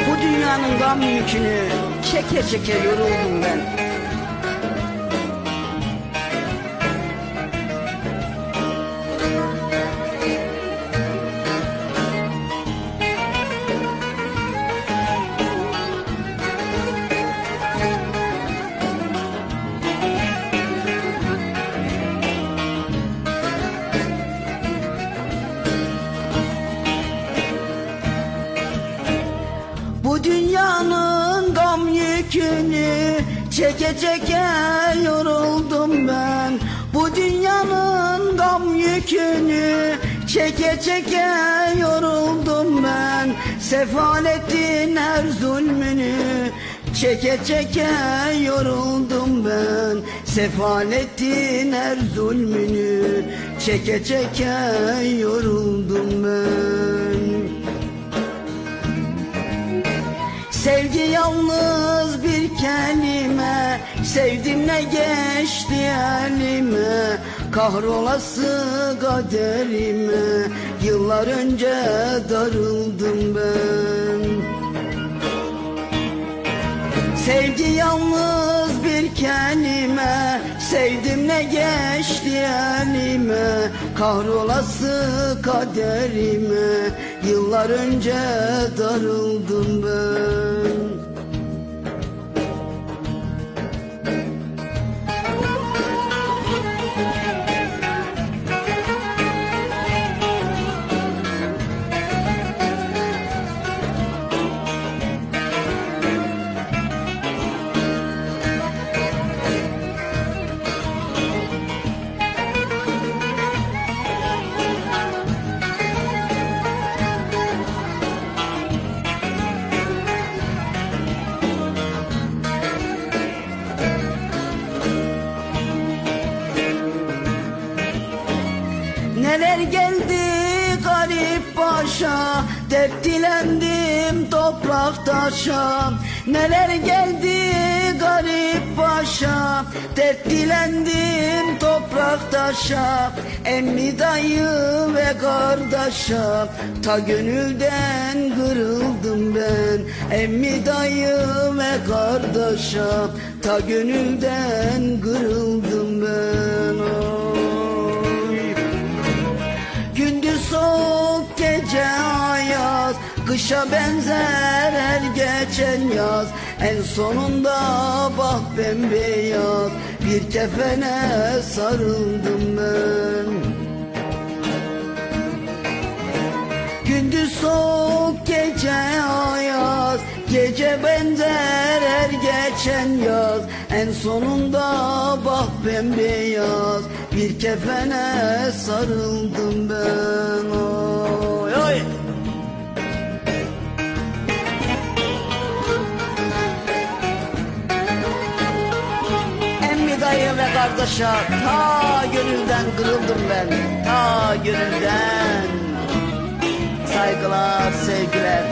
Bu dünyanın gam yükünü çeke çeke yoruldum ben. Bu dünyanın gam yükünü çeke çeke yoruldum ben. Bu dünyanın gam yükünü çeke çeke yoruldum ben. Sefaletin her zulmünü çeke çeke yoruldum ben. Sefaletin her zulmünü çeke çeke yoruldum ben. Sevgi yalnız bir kelime Sevdim ne geçti elime. Kahrolası kaderime Yıllar önce darıldım ben. Sevgi yalnız bir kelime Sevdim ne geçti elime. Kahrolası kaderime Yıllar önce darıldım ben Neler geldi garip başa Dert dilendim toprak taşa. Neler geldi garip başa Dert dilendim toprak taşa. Emmi dayı ve kardeşa Ta gönülden kırıldım ben. Emmi dayı ve kardeşa Ta gönülden kırıldım ben. Oy. Kışa benzer her geçen yaz. En sonunda bak bembeyaz. Bir kefene sarıldım ben. Gündüz soğuk gece ayaz. Gece benzer her geçen yaz. En sonunda bak bembeyaz. Bir kefene sarıldım ben. Oy oy dayı ve kardeşe ta gönülden kırıldım ben Ta gönülden. Saygılar, sevgiler